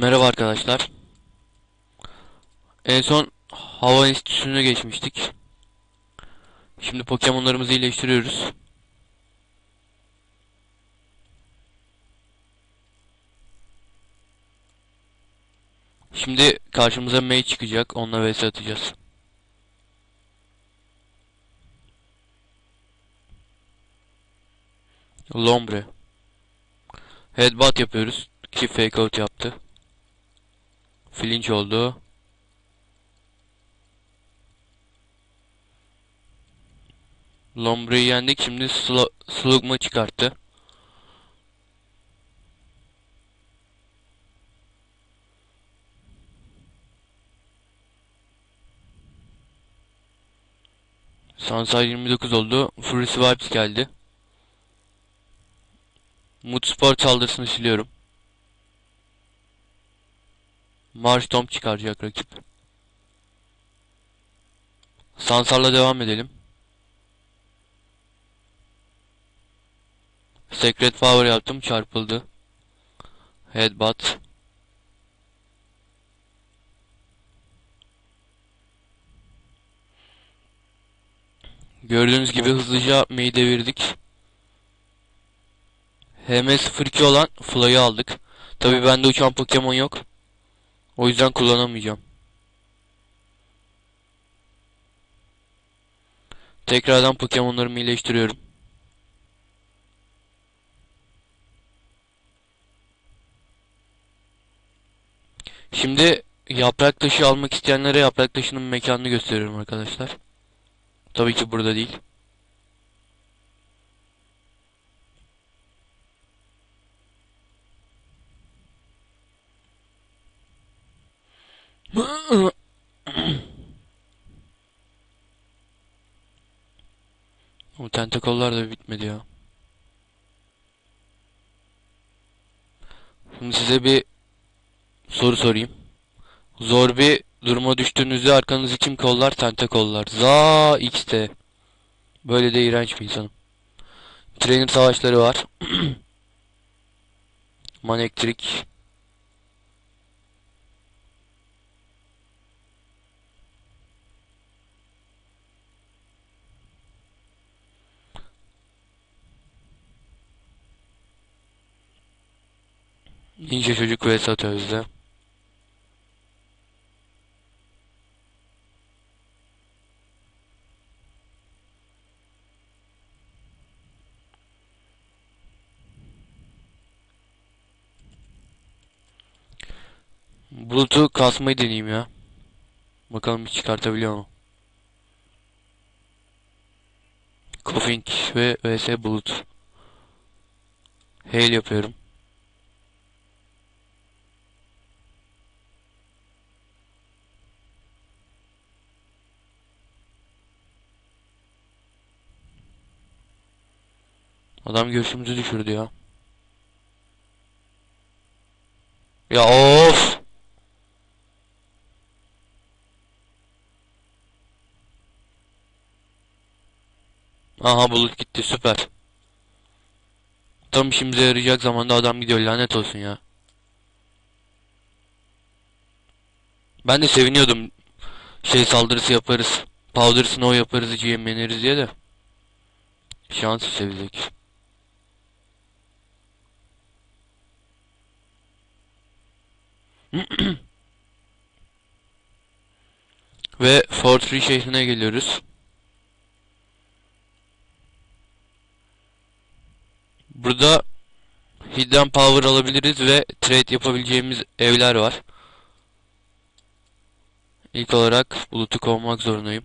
Merhaba arkadaşlar. En son hava enstitüsüne geçmiştik. Şimdi Pokemon'larımızı iyileştiriyoruz. Şimdi karşımıza Mei çıkacak. Onunla vs atacağız. Lombre. Headbutt yapıyoruz. Ki fake out yaptı. Flinch oldu. Lombre'yi yendik. Şimdi Slo Slugma çıkarttı. Sansar 29 oldu. Furious Vibes geldi. Mood Sport saldırısını siliyorum. Marshtomp çıkaracak rakip. Sansar'la devam edelim. Secret Power yaptım çarpıldı. Headbutt. Gördüğünüz gibi hızlıca Mei'yi devirdik. HM02 olan Fly'ı aldık. Tabi bende uçan Pokemon yok. O yüzden kullanamayacağım. Tekrardan Pokemon'larımı iyileştiriyorum. Şimdi yaprak taşı almak isteyenlere yaprak taşının mekanını gösteriyorum arkadaşlar. Tabii ki burada değil. O tentakollar da bitmedi ya. Şimdi size bir soru sorayım. Zor bir duruma düştüğünüzde arkanızı kim kollar? Tentakollar. Za X'te. Böyle de iğrenç bir insanım. Trainer savaşları var. Manectric. Ninja çocuk vs atıyoruz Bulut'u kasmayı deneyeyim ya. Bakalım çıkartabiliyor mu? Coughing ve vs Bulut. Hail yapıyorum. Adam göğsümüzü düşürdü ya. Ya of. Aha bulut gitti süper. Tam işimize yarayacak zamanda adam gidiyor lanet olsun ya. Ben de seviniyordum. Şey saldırısı yaparız. Powder Snow yaparız, GM yeneriz diye de. Şans sevecek. Ve Fortree şehrine geliyoruz. Burada Hidden Power alabiliriz ve trade yapabileceğimiz evler var. İlk olarak bulutu kovmak zorundayım.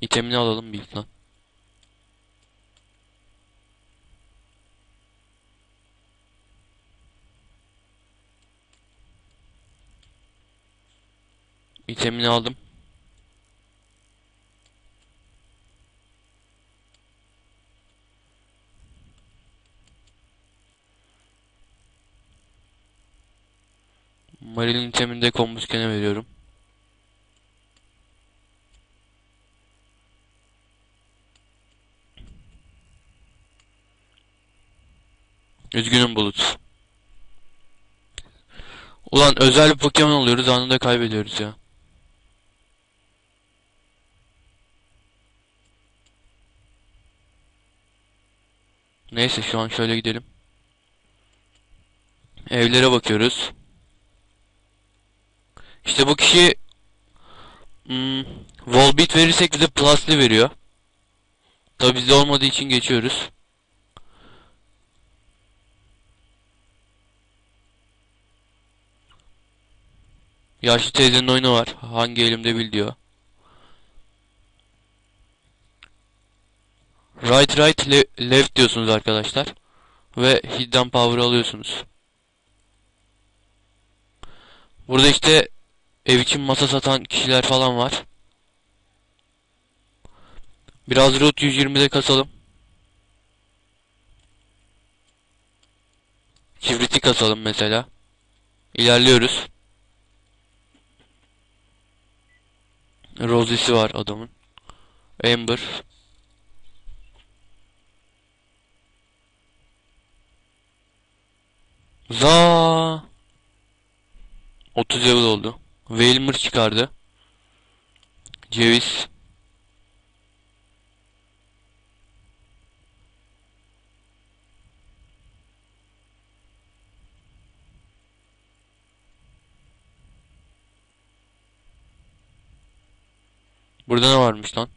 İtemini alalım bir lan. İtemini aldım. Marilyn itemini de kombüskene veriyorum. Üzgünüm Bulut. Ulan özel Pokemon alıyoruz anında kaybediyoruz ya. Neyse şu an şöyle gidelim. Evlere bakıyoruz. İşte bu kişi hmm, Volbeat verirsek bize Plus'lı veriyor. Tabi bizde olmadığı için geçiyoruz. Yaşlı teyzenin oyunu var. Hangi elimde bil diyor. Right right le left diyorsunuz arkadaşlar. Ve hidden power alıyorsunuz. Burada işte ev için masa satan kişiler falan var. Biraz Route 120'de kasalım. Kibriti kasalım mesela. İlerliyoruz. Rosie'si var adamın. Amber. Za 30 level oldu. Wailmer çıkardı. Ceviz. Burada ne varmış lan?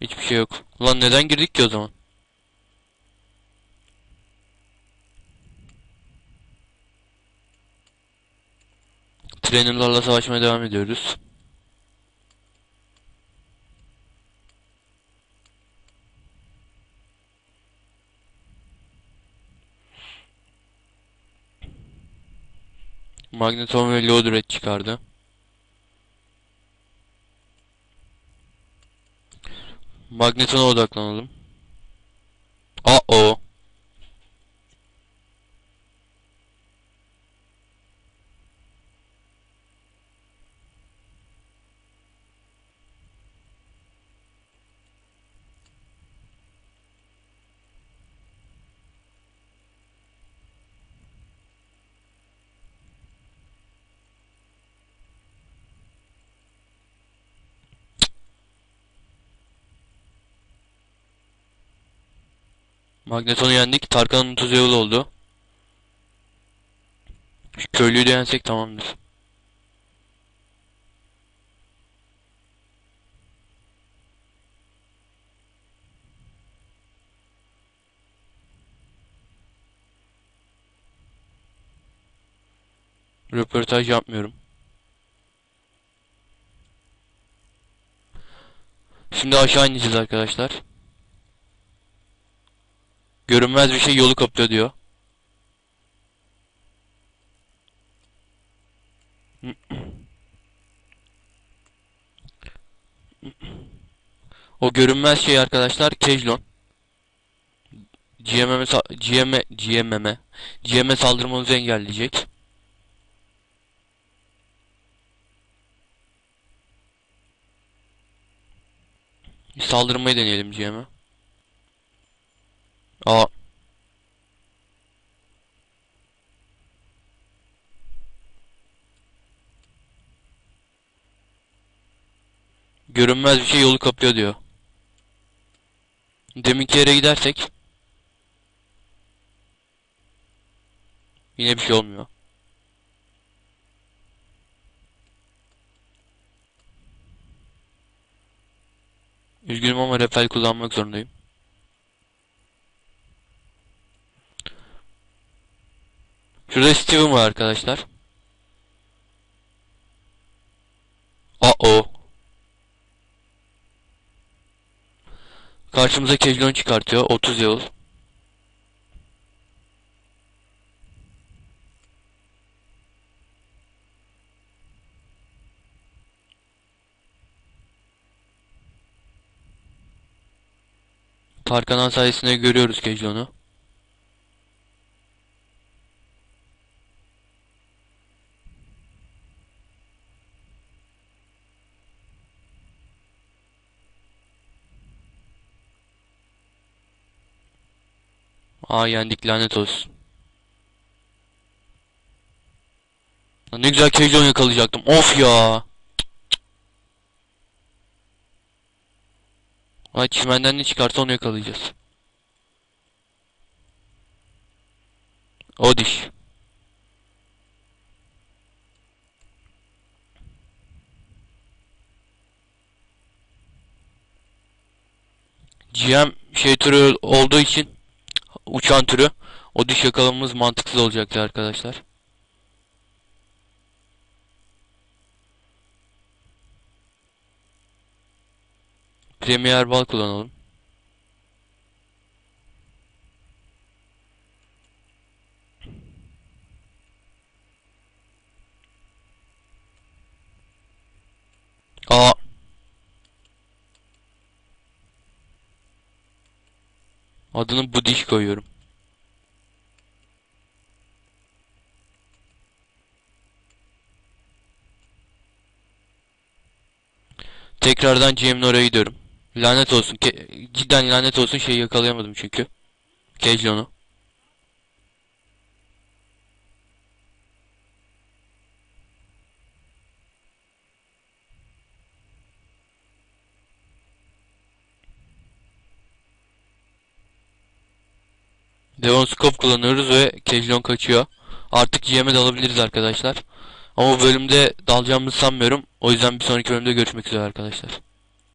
Hiçbir şey yok. Ulan neden girdik ki o zaman? Trainerlarla savaşmaya devam ediyoruz. Magneton ve Lodred çıkardı. Magneton'a odaklanalım. Aa Magneton'u yendik. Tarkan'ın 30 level oldu. Köylüyü de yensek tamamdır. Röportaj yapmıyorum. Şimdi aşağı ineceğiz arkadaşlar. Görünmez bir şey yolu kapıyor diyor. O görünmez şey arkadaşlar Kejlon. GMM'e GM GMM'e GM'e saldırmamızı engelleyecek. Saldırmayı deneyelim GM'e. Aa. Görünmez bir şey yolu kapıyor diyor. Deminki yere gidersek yine bir şey olmuyor. Üzgünüm ama repel kullanmak zorundayım. Şurada Steven var arkadaşlar. Aa o. Karşımıza Kejlon çıkartıyor. 30 yıl. Tarkanan sayesinde görüyoruz Kejlon'u. Aa yendik lanet olsun. Lan ne güzel Kejon yakalayacaktım. Of ya. Ay çimenden ne çıkarsa onu yakalayacağız. O diş. GM şey türü olduğu için uçan türü o diş yakalamamız mantıksız olacaktı arkadaşlar. Premier bal kullanalım. Aa. Adını bu diş koyuyorum. Tekrardan GM'in oraya gidiyorum. Lanet olsun. Ke cidden lanet olsun şeyi yakalayamadım çünkü. Kejlon'u. Devon Scope kullanıyoruz ve Kejlon kaçıyor. Artık GM'e dalabiliriz arkadaşlar. Ama bu bölümde dalacağımızı sanmıyorum. O yüzden bir sonraki bölümde görüşmek üzere arkadaşlar.